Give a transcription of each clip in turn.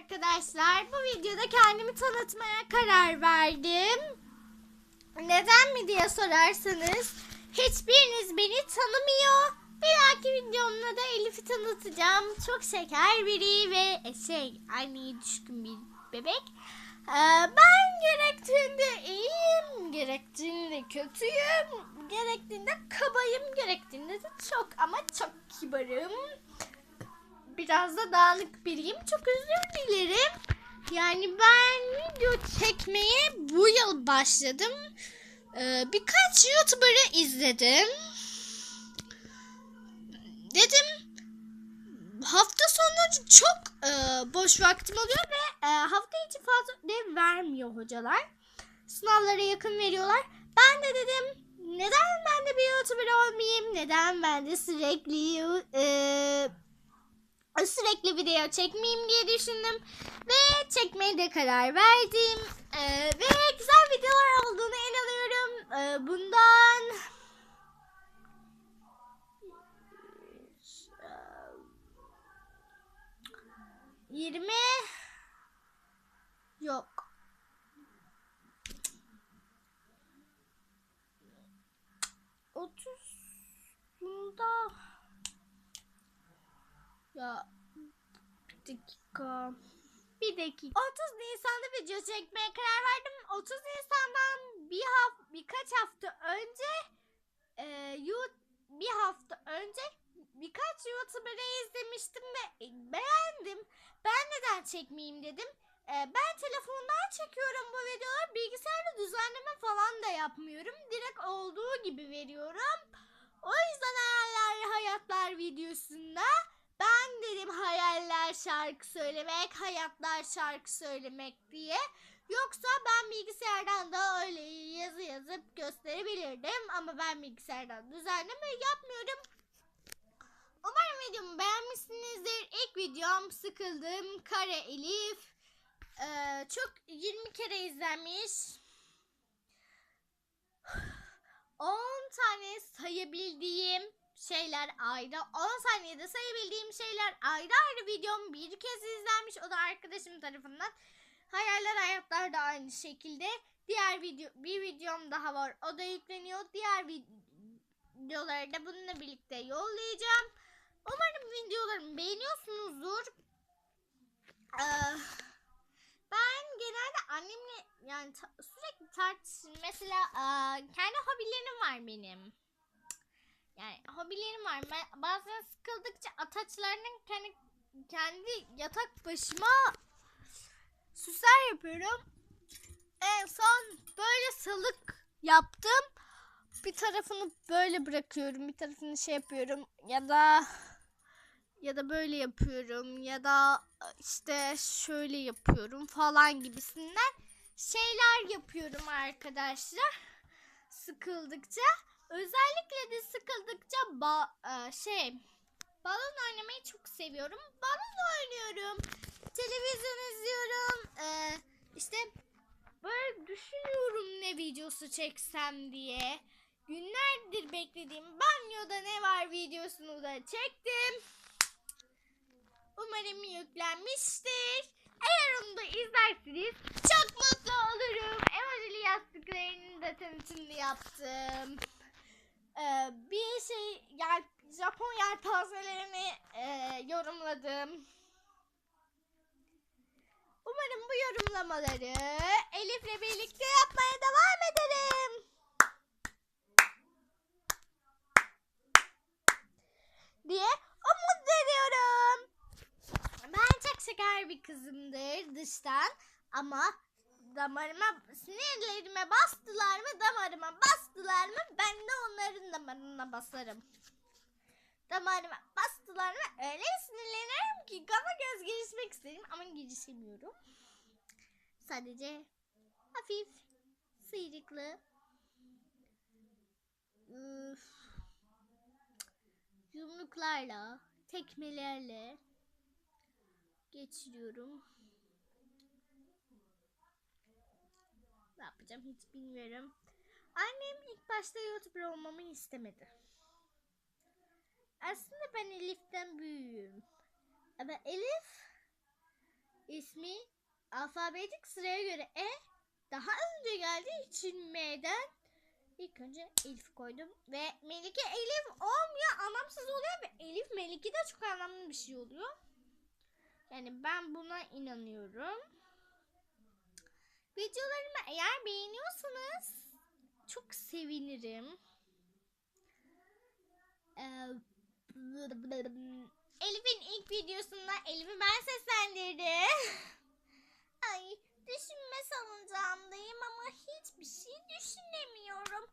arkadaşlar. Bu videoda kendimi tanıtmaya karar verdim. Neden mi diye sorarsanız hiçbiriniz beni tanımıyor. Bir dahaki videomda da Elif'i tanıtacağım. Çok şeker biri ve şey anneye düşkün bir bebek. Ee, ben gerektiğinde iyiyim, gerektiğinde kötüyüm, gerektiğinde kabayım, gerektiğinde de çok ama çok kibarım biraz da dağınık biriyim. Çok özür dilerim. Yani ben video çekmeye bu yıl başladım. Ee, birkaç YouTuber'ı izledim. Dedim hafta sonu çok e, boş vaktim oluyor ve e, hafta içi fazla ödev vermiyor hocalar. Sınavlara yakın veriyorlar. Ben de dedim neden ben de bir YouTuber olmayayım? Neden ben de sürekli e, sürekli video çekmeyeyim diye düşündüm. Ve çekmeye de karar verdim. Ee, ve güzel videolar olduğunu inanıyorum Ee, bundan yirmi yok. Otuz bunda ya bir dakika. Bir dakika. 30 Nisan'da video çekmeye karar verdim. 30 Nisan'dan bir haf birkaç hafta önce e, bir hafta önce birkaç YouTuber'ı izlemiştim ve beğendim. Ben neden çekmeyeyim dedim. E, ben telefondan çekiyorum bu videoları. Bilgisayarda düzenleme falan da yapmıyorum. Direkt olduğu gibi veriyorum. O yüzden hayaller hayatlar videosunda ben dedim hayaller şarkı söylemek, hayatlar şarkı söylemek diye. Yoksa ben bilgisayardan da öyle yazı yazıp gösterebilirdim. Ama ben bilgisayardan düzenleme yapmıyorum. Umarım videomu beğenmişsinizdir. İlk videom sıkıldım. Kare Elif. Ee, çok 20 kere izlenmiş. 10 tane sayabildiğim şeyler ayrı. 10 saniyede sayabildiğim şeyler ayrı ayrı videom bir kez izlenmiş. O da arkadaşım tarafından. Hayaller hayatlar da aynı şekilde. Diğer video bir videom daha var. O da yükleniyor. Diğer videoları da bununla birlikte yollayacağım. Umarım videolarımı beğeniyorsunuzdur. Ee, ben genelde annemle yani sürekli tartışın. Mesela e, kendi hobilerim var benim. Yani hobilerim var. Ben bazen sıkıldıkça ataçlarının kendi kendi yatak başıma süsler yapıyorum. En son böyle salık yaptım. Bir tarafını böyle bırakıyorum, bir tarafını şey yapıyorum ya da ya da böyle yapıyorum ya da işte şöyle yapıyorum falan gibisinden şeyler yapıyorum arkadaşlar. Sıkıldıkça özellikle de sıkıldıkça ba e, şey balon oynamayı çok seviyorum. Balon oynuyorum. Televizyon izliyorum. E, işte böyle düşünüyorum ne videosu çeksem diye. Günlerdir beklediğim banyoda ne var videosunu da çektim. Umarım yüklenmiştir. Eğer onu da izlerseniz çok mutlu olurum. Emojili yastıklarının da tanıtımını yaptım. Ee, bir şey yer, Japon yelpazelerini e, yorumladım. Umarım bu yorumlamaları Elif'le birlikte yapmaya devam ederim. diye umut ediyorum. Ben çok şeker bir kızımdır dıştan ama damarıma sinirlerime bastılar mı damarıma bastılar mı ben de onların damarına basarım. Damarıma bastılar mı öyle sinirlenirim ki kafa göz girişmek isterim ama girişemiyorum. Sadece hafif sıyrıklı üf, yumruklarla tekmelerle geçiriyorum. Ne yapacağım hiç bilmiyorum. Annem ilk başta YouTuber olmamı istemedi. Aslında ben Elif'ten büyüğüm. Ama Elif ismi alfabetik sıraya göre E daha önce geldiği için M'den ilk önce Elif koydum ve Melike Elif olmuyor anlamsız oluyor ve Elif Melike de çok anlamlı bir şey oluyor. Yani ben buna inanıyorum. Videolarımı eğer beğeniyorsanız çok sevinirim. Ee, Elif'in ilk videosunda Elif'i ben seslendirdim. Ay düşünme salıncağımdayım ama hiçbir şey düşünemiyorum.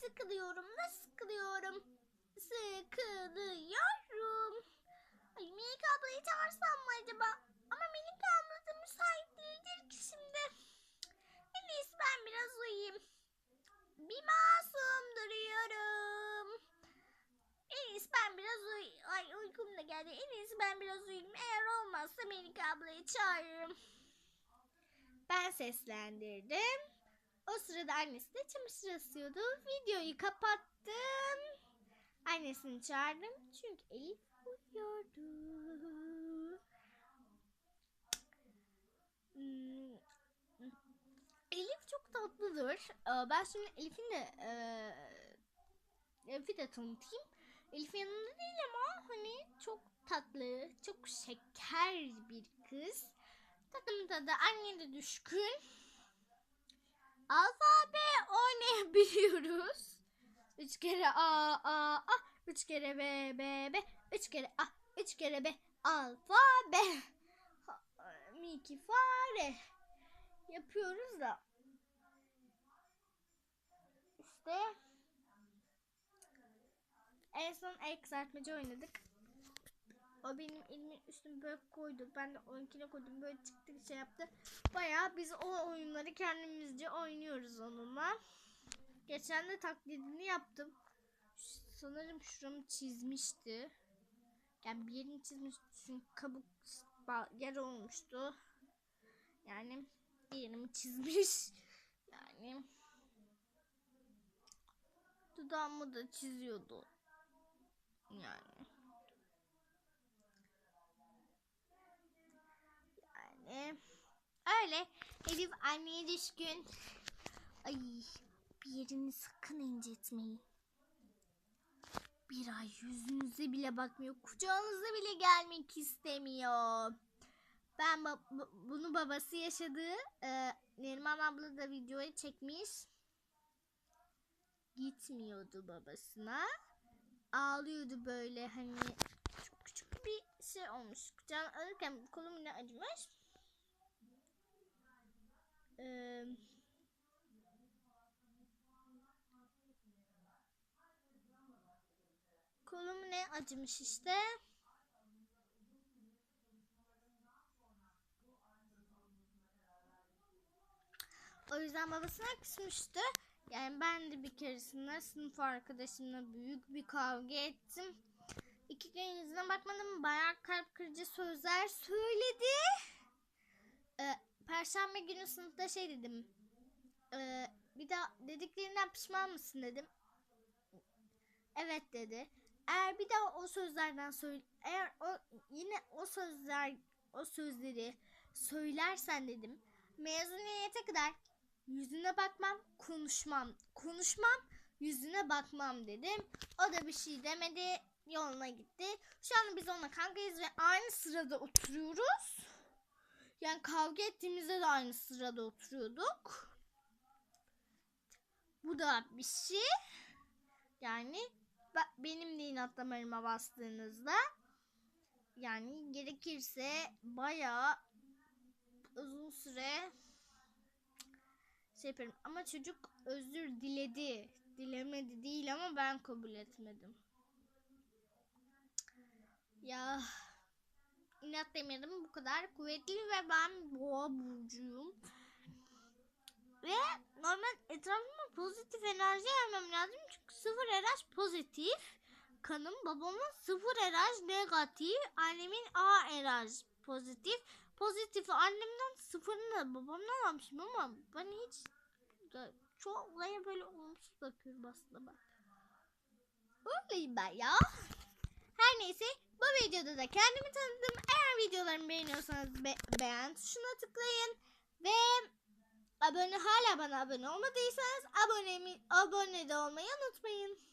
Sıkılıyorum da sıkılıyorum. Sıkılıyorum. Ay Melike ablayı çağırsam mı acaba? Ama Melike abla da müsait değildir ki şimdi. En iyisi ben biraz uyuyayım. Bir masum duruyorum. Ben biraz uy... Ay uykum da geldi. En iyisi ben biraz uyuyayım. Eğer olmazsa Melike ablayı çağırırım. Ben seslendirdim. O sırada annesi de çamaşır asıyordu. Videoyu kapattım. Annesini çağırdım. Çünkü Elif uyuyordu. Hmm, Elif çok tatlıdır. Ee, Ben şimdi Elif'in de eee, Elif'i de tanıtayım. Elif yanında değil ama hani çok tatlı, çok şeker bir kız. Tadımda da anne de düşkün. Alfabe oynayabiliyoruz. Üç kere A, A, A. Üç kere B, B, B. Üç kere A, üç kere B. Alfabe. Miki fare. Yapıyoruz da. İşte. En son el kızartmacı oynadık. O benim elimin üstüne böyle koydu. Ben de onunkine koydum. Böyle çıktı şey yaptı. Bayağı biz o oyunları kendimizce oynuyoruz onunla. Geçen de taklidini yaptım. Sanırım şuramı çizmişti. Yani bir yerini çizmişti. Çünkü kabuk yer olmuştu. Yani bir yerimi çizmiş. Yani dudağımı da çiziyordu. Yani. Yani öyle. Elif anneye düşkün. Ay bir yerini sakın incitmeyin. Bir ay yüzünüze bile bakmıyor. Kucağınıza bile gelmek istemiyor. Ben ba- bu- bunu babası yaşadı. Ee, Neriman abla da videoyu çekmiş. Gitmiyordu babasına. Ağlıyordu böyle hani çok küçük bir şey olmuş. Kucağına alırken kolum ne acımış. Ee, kolum ne acımış işte. O yüzden babasına küsmüştü. Yani ben de bir keresinde sınıf arkadaşımla büyük bir kavga ettim. İki gün yüzüne bakmadım. Bayağı kalp kırıcı sözler söyledi. Ee, Perşembe günü sınıfta şey dedim. Ee, bir daha dediklerinden pişman mısın dedim. Evet dedi. Eğer bir daha o sözlerden söyle eğer o yine o sözler o sözleri söylersen dedim. Mezuniyete kadar yüzüne bakmam, konuşmam. Konuşmam, yüzüne bakmam dedim. O da bir şey demedi. Yoluna gitti. Şu an biz onunla kankayız ve aynı sırada oturuyoruz. Yani kavga ettiğimizde de aynı sırada oturuyorduk. Bu da bir şey. Yani be- benim de inat damarıma bastığınızda yani gerekirse bayağı uzun süre şey yaparım. Ama çocuk özür diledi. Dilemedi değil ama ben kabul etmedim. Ya inat demedim bu kadar kuvvetli ve ben boğa burcuyum. Ve normal etrafıma pozitif enerji vermem lazım çünkü sıfır RH pozitif. Kanım babamın sıfır RH negatif. Annemin A RH pozitif. Pozitifi annemden sıfırını da babamdan almışım ama ben hiç çoğu olaya böyle olumsuz bakıyorum aslında ben. Öyleyim ben ya. Her neyse bu videoda da kendimi tanıdım. Eğer videolarımı beğeniyorsanız be- beğen tuşuna tıklayın. Ve abone hala bana abone olmadıysanız abone, abone de olmayı unutmayın.